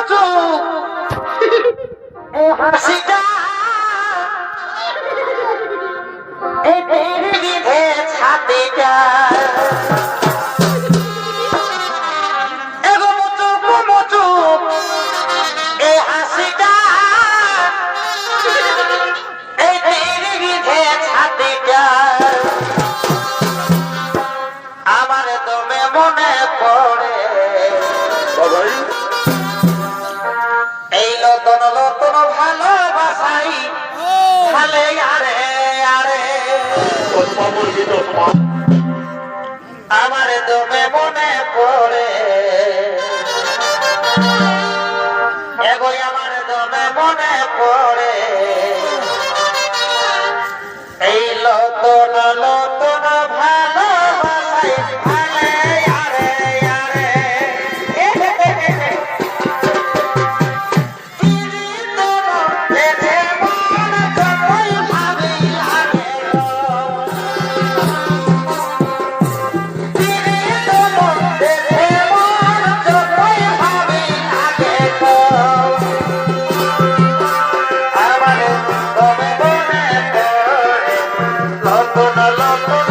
মুচু এ হাসিটা ছাতিটা আমার দমে মনে পড়ে। বাবাই। নতুন ভালোবাসাই খালে আরে আরে। আমার দমে মনে পড়ে। Lapona, Lapona.